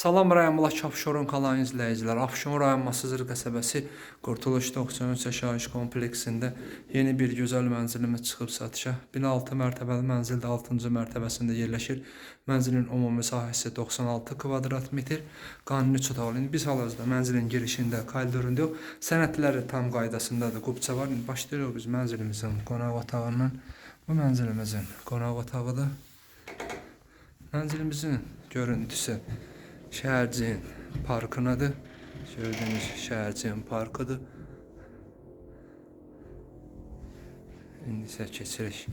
Salam rayon Mulak Abşeron kalan izləyicilər. Abşeron rayon Masızır qəsəbəsi Qurtuluş 93 yaşayış kompleksində yeni bir gözəl mənzilimiz çıxıb satışa. Bina 6 mərtəbəli mənzildə 6-cı mərtəbəsində yerləşir. Mənzilin ümumi sahəsi 96 kvadrat metr. Qanuni üç otaqlı. İndi biz hal-hazırda mənzilin girişində koridorunda sənədləri tam qaydasındadır. Qubça var. İndi başlayırıq biz mənzilimizin qonaq otağından. Bu mənzilimizin qonaq otağıdır. Mənzilimizin görüntüsü Şəhərciyin parkınadır. Gördüyünüz Şəhərciyin parkıdır. İndi isə keçirik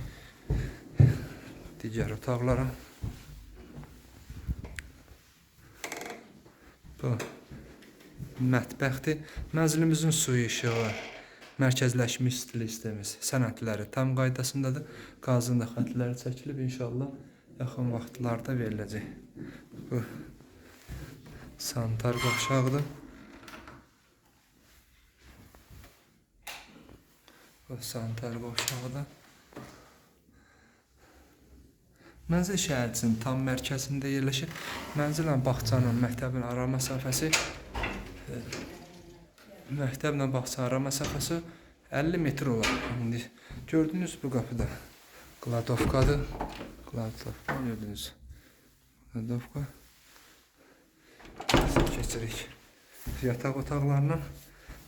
digər otaqlara. Bu mətbəxdir. Mənzilimizin suyu işığı, mərkəzləşmiş stil sistemimiz, sənədləri tam qaydasındadır. Qazın da xətləri çəkilib inşallah yaxın vaxtlarda veriləcək. Bu sanitar qovşağıdır. Bu sanitar qovşağıdır. Mənzil şəhərcinin tam mərkəzində yerləşir. Mənzillə bağçanın, məktəbin ara məsafəsi e, məktəblə bağça ara məsafəsi 50 metr olar. İndi gördünüz bu qapıda Kladovkadır. Kladovka gördünüz. Kladovka. Keçirik. Yataq otaqlarının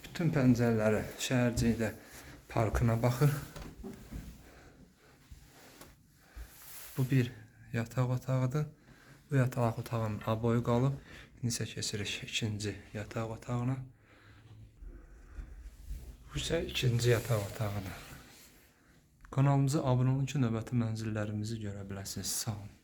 bütün pəncərələri şəhərcidə parkına baxır. Bu bir yataq otağıdır. Bu yataq otağının aboyu qalıb. İndi isə keçirik ikinci yataq otağına. Bu isə ikinci yataq otağıdır. Kanalımıza abunə olun ki, növbəti mənzillərimizi görə biləsiniz. Sağ olun.